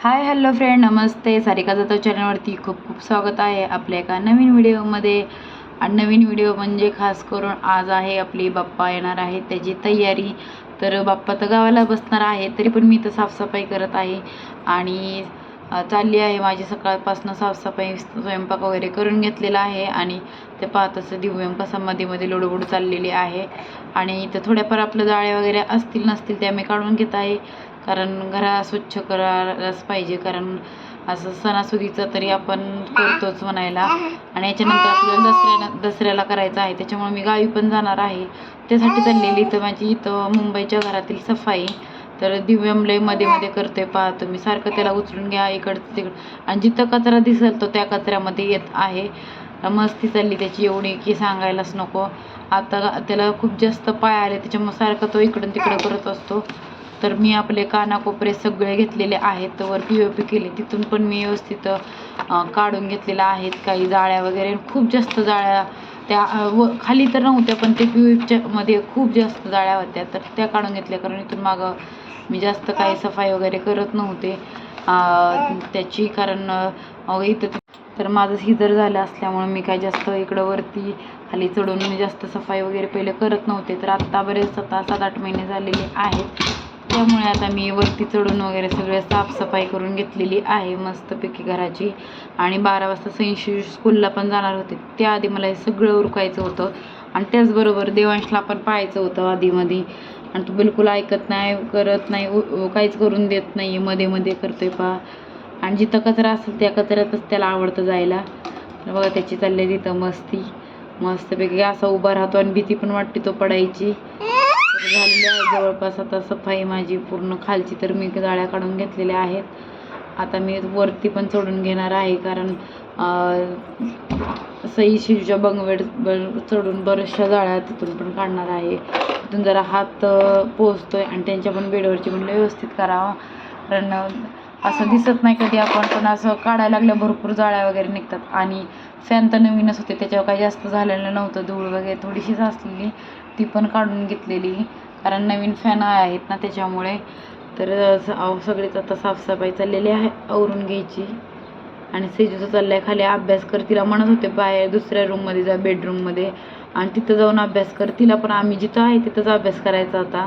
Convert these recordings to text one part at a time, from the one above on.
हाय hello friend नमस्ते. सारिका जाधव चॅनलवरती खूप खूप स्वागत आहे आपल्या एका नवीन व्हिडिओमध्ये आणि नवीन व्हिडिओ म्हणजे खास करून आज आहे आपली बाप्पा येणार आहे त्याची तयारी. तर बाप्पा तर गावाला बसणार आहे तरी पण मी तर साफसफाई करत आहे. आणि चालली आहे माझी सकाळपासून साफसफाई स्वयंपाक वगैरे करून घेतलेला आहे. आणि ते पाहत असं दिव्यम कसा मध्ये मध्ये लोडबोड चाललेली आहे. आणि इथं थोड्याफार आपलं जाळे वगैरे असतील नसतील त्या मी काढून घेत आहे. कारण घरा स्वच्छ करायलाच पाहिजे कारण असं सणासुदीचं तरी आपण करतोच म्हणायला. आणि याच्यानंतर आपल्याला दसऱ्याला दसऱ्याला करायचं आहे त्याच्यामुळे मी गावी पण जाणार आहे. त्यासाठी चाललेली तर माझी इथं मुंबईच्या घरातील सफाई. तर दिव्यमलयमध्ये मध्ये करते पाहतो मी सारखं त्याला उचलून घ्या इकडं तिकडं. आणि जिथं कचरा दिसेल तो त्या कचऱ्यामध्ये येत आहे. मस्ती चालली त्याची एवढी की सांगायलाच नको. आता त्याला खूप जास्त पाय आले त्याच्यामुळे सारखं तो इकडून तिकडं करत असतो. तर मी आपले कानाकोपरे सगळे घेतलेले आहेत. वर पी ओ पी केले. तिथून पण मी व्यवस्थित काढून घेतलेल्या आहेत. काही जाळ्या वगैरे. खूप जास्त जाळ्या त्या व खाली तर नव्हत्या पण ते पी ओ मध्ये खूप जास्त जाळ्या होत्या. तर त्या काढून घेतल्या कारण इथून मागं मी जास्त काही सफाई वगैरे करत नव्हते. त्याची कारण इथं तर माझं हिजर झालं असल्यामुळे मी काय जास्त इकडं वरती खाली चढून मी जास्त सफाई वगैरे पहिले करत नव्हते. तर आत्ता बरेच आता सात आठ महिने झालेले आहेत. त्यामुळे आता मी वरती चढून वगैरे सगळं साफसफाई करून घेतलेली आहे मस्तपैकी घराची. आणि बारा वाजता सैंशी स्कूलला पण जाणार होते. त्याआधी मला हे सगळं उरकायचं होतं. आणि त्याचबरोबर देवांशला पण पाहायचं होतं आधीमध्ये आणि तो बिलकुल ऐकत नाही करत नाही उ- काहीच करून देत नाही मध्ये मध्ये करतोय पा. आणि जिथं कचरा असेल त्या कचऱ्यातच त्याला आवडतं जायला. बघा त्याची चालली तिथं मस्ती. मस्तपैकी असा उभा राहतो आणि भीती पण वाटते तो पडायची. झालेली आहे जवळपास आता सफाई माझी पूर्ण खालची तर मी जाळ्या काढून घेतलेल्या आहेत. आता मी वरती पण चढून घेणार आहे कारण सई शिवच्या बंगवेड ब- चढून बऱ्याचशा जाळ्या तिथून पण काढणार आहे. तिथून जरा हात पोचतो आहे आणि त्यांच्या पण बेडवरची पण व्यवस्थित करावा कारण असं दिसत नाही कधी आपण पण असं काढायला लागल्या भरपूर जाळ्या वगैरे निघतात. आणि फॅन तर नवीनच होते त्याच्यावर काही जास्त झालेलं नव्हतं. धूळ वगैरे थोडीशीच असलेली ती पण काढून घेतलेली. कारण नवीन फॅन आहेत ना त्याच्यामुळे. तर सगळीच आता साफसफाई चाललेली आहे आवरून घ्यायची आणि सेजूचं चाललं आहे खाली अभ्यास कर तिला म्हणत होते बाहेर दुसऱ्या रूममध्ये जा बेडरूममध्ये आणि तिथं जाऊन अभ्यास कर तिला पण आम्ही जिथं आहे तिथंच अभ्यास करायचा आता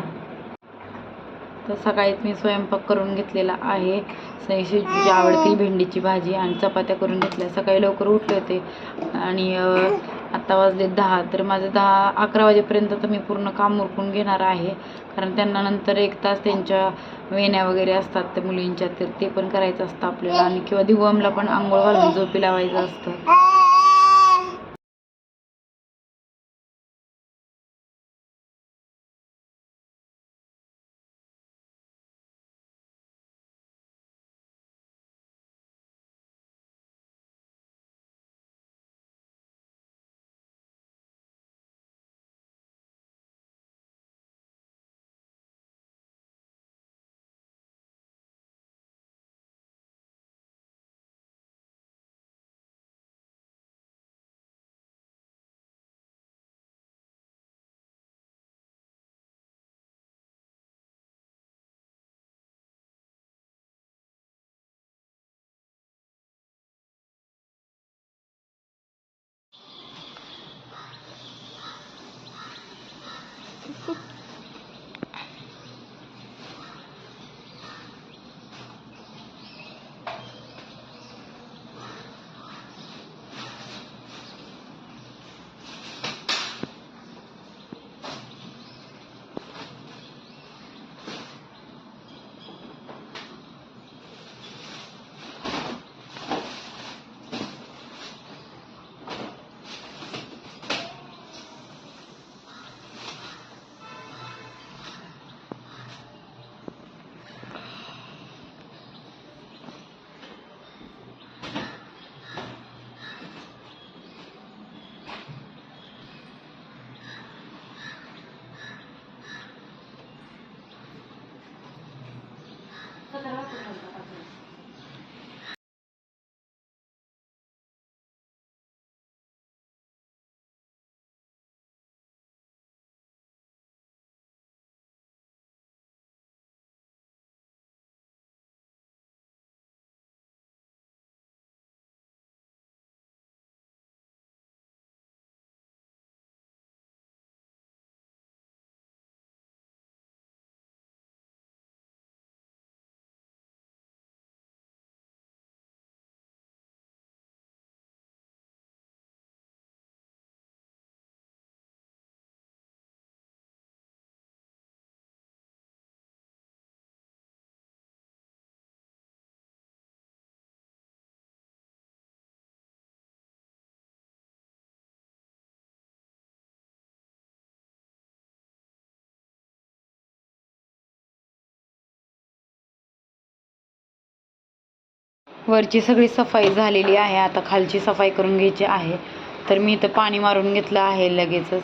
तर सकाळीच मी स्वयंपाक करून घेतलेला आहे. शेजूची आवडती भेंडीची भाजी आणि चपात्या करून घेतल्या. सकाळी लवकर उठले होते. आणि आत्ता वाजले दहा तर माझं दहा अकरा वाजेपर्यंत तर मी पूर्ण काम उरकून घेणार आहे. कारण त्यांना नंतर एक तास त्यांच्या वेण्या वगैरे असतात त्या मुलींच्या तर ते पण करायचं असतं आपल्याला. आणि किंवा दिवमला पण आंघोळ घालून झोपी लावायचं असतं. वरची सगळी सफाई झालेली आहे. आता खालची सफाई करून घ्यायची आहे. तर मी इथं पाणी मारून घेतलं आहे लगेचच.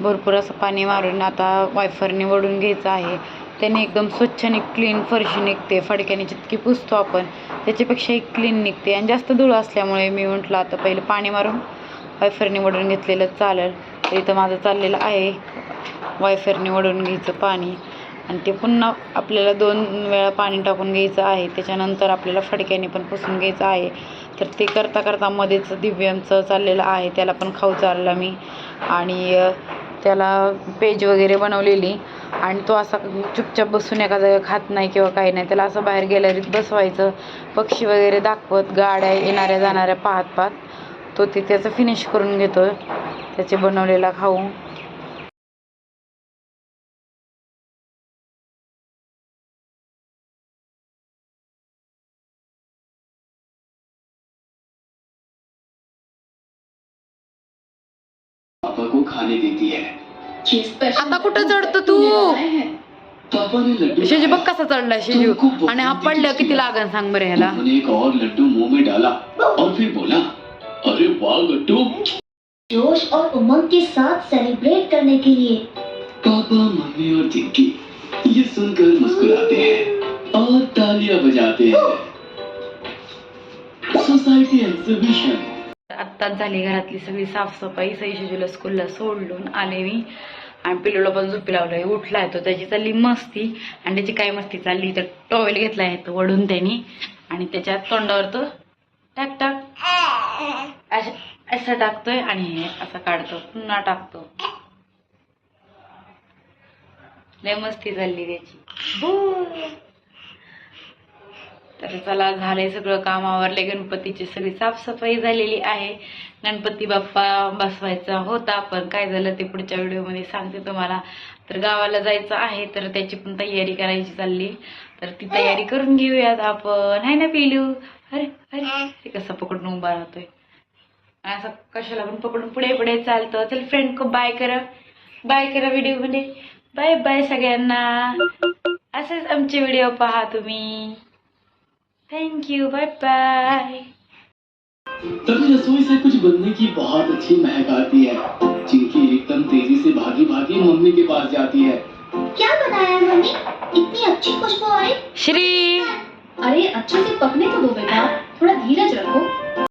भरपूर असं पाणी मारून आता वायफरने वडून घ्यायचं आहे. त्याने एकदम स्वच्छ आणि क्लीन फरशी निघते. फडक्याने जितकी पुसतो आपण त्याच्यापेक्षाही क्लीन निघते. आणि जास्त धूळ असल्यामुळे मी म्हटलं आता पहिले पाणी मारून वायफरने वडून घेतलेलं चालेल. तर इथं माझं चाललेलं आहे. वायफरने वडून घ्यायचं पाणी. आणि ते पुन्हा आपल्याला दोन वेळा पाणी टाकून घ्यायचं आहे. त्याच्यानंतर आपल्याला फडक्याने पण पुसून घ्यायचं आहे. तर ते करता करता मध्येच दिव्यांचं चाललेलं आहे. त्याला पण खाऊ चालला मी. आणि त्याला पेज वगैरे बनवलेली. आणि तो असा चुपचाप बसून एका खात नाही किंवा काही नाही. त्याला असं बाहेर गॅलरीत बसवायचं. पक्षी वगैरे दाखवत गाड्या येणाऱ्या जाणाऱ्या पाहत पाहत तो ते त्याचं फिनिश करून घेतो त्याचे बनवलेला खाऊ. खाने देती है। आता कुठं चढतो तू? शेजू बघ। कसा चढला शेजू. आणि हा पडलं किती लागन सांग बरं ह्याला. एक और लड्डू मुंह में डाला और फिर बोला अरे वाह गट्टू! जोश और उमंग के साथ सेलिब्रेट करने के लिए। पापा मम्मी और चिंकी ये सुनकर मुस्कुराते हैं और तालियां बजाते हैं। सोसाइटी एग्जीबिशन आत्ताच झाली घरातली सगळी साफसफाई सई स्कूलला सोडलून आले मी. आणि पिलोला पण झोपी लावलंय. उठलाय तो. त्याची चालली मस्ती. आणि त्याची काय मस्ती चालली? तर टॉवेल घेतलाय तो वडून त्यांनी. आणि त्याच्या तोंडावर तो टाक टाक. असं असं टाकतोय आणि हे असं काढतो. पुन्हा टाकतो. लय मस्ती चालली त्याची. तर चला झालंय सगळं काम आवरले गणपतीची सगळी साफसफाई झालेली आहे. गणपती बाप्पा बसवायचा होता पण काय झालं ते पुढच्या व्हिडिओमध्ये सांगते तुम्हाला. तर गावाला जायचं आहे तर त्याची पण तयारी करायची चालली. तर ती तयारी करून घेऊयात आपण. आहे ना पिलू अरे अरे ते कसं पकडून उभा राहतोय? असं कशाला पण पकडून पुढे पुढे चालतं. चल फ्रेंड को बाय करा. बाय करा व्हिडिओमध्ये. बाय बाय सगळ्यांना. असेच आमचे व्हिडिओ पहा तुम्ही. थँक्यू बाय बाय तभी रसोई से कुछ बनने की बहुत अच्छी महक आती है जिनकी एकदम तेज़ी से भागी भागी मम्मी के पास जाती है। क्या बनाया है मम्मी? इतनी अच्छी खुशबू आई रही। श्री! अरे अच्छे से पकने तो दो बेटा। थोड़ा धीरज रखो।